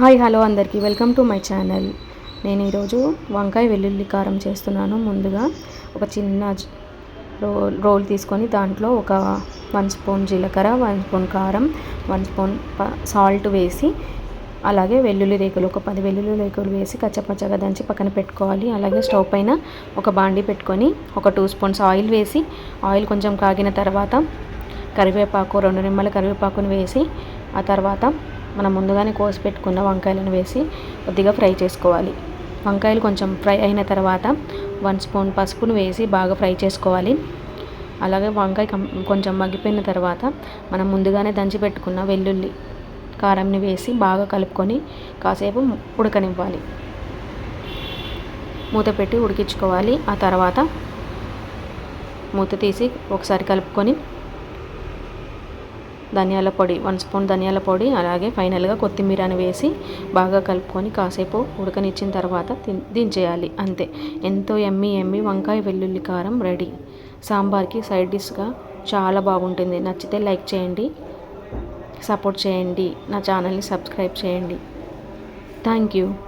Hi hello అందరికీ. Welcome to my channel. నేను ఈరోజు వంకాయ వెల్లుల్లి కారం చేస్తున్నాను. ముందుగా ఒక చిన్న రోల్ రోల్ తీసుకొని దాంట్లో ఒక వన్ స్పూన్ జీలకర్ర వన్ స్పూన్ కారం వన్ స్పూన్ సాల్ట్ వేసి అలాగే వెల్లుల్లి రేకులు ఒక పది వెల్లుల్లి రేకులు వేసి కచ్చపచ్చగా దంచి పక్కన పెట్టుకోవాలి. అలాగే స్టవ్ పైన ఒక బాండి పెట్టుకొని ఒక టూ స్పూన్స్ ఆయిల్ వేసి ఆయిల్ కొంచెం కాగిన తర్వాత కరివేపాకు రెండు నిమ్మల కరివేపాకును వేసి ఆ తర్వాత మనం ముందుగానే కోసి పెట్టుకున్న వంకాయలను వేసి కొద్దిగా ఫ్రై చేసుకోవాలి. వంకాయలు కొంచెం ఫ్రై అయిన తర్వాత వన్ స్పూన్ పసుపును వేసి బాగా ఫ్రై చేసుకోవాలి. అలాగే వంకాయ కం- కొంచెం మగ్గిపోయిన తర్వాత మనం ముందుగానే దంచి పెట్టుకున్న వెల్లుల్లి కారంని వేసి బాగా కలుపుకొని కాసేపు ఉడకనివ్వాలి. మూత పెట్టి ఉడికించుకోవాలి. ఆ తర్వాత మూత తీసి ఒకసారి కలుపుకొని ధనియాల పొడి వన్ స్పూన్ ధనియాల పొడి అలాగే ఫైనల్గా కొత్తిమీరని వేసి బాగా కలుపుకొని కాసేపు ఉడకనిచ్చిన తర్వాత దించేయాలి అంతే. ఎంతో ఎమ్మి ఎమ్మి వంకాయ వెల్లుల్లి కారం రెడీ. సాంబార్కి సైడ్ డిష్గా చాలా బాగుంటుంది. నచ్చితే లైక్ చేయండి సపోర్ట్ చేయండి నా ఛానల్ని సబ్స్క్రైబ్ చేయండి. Thank you.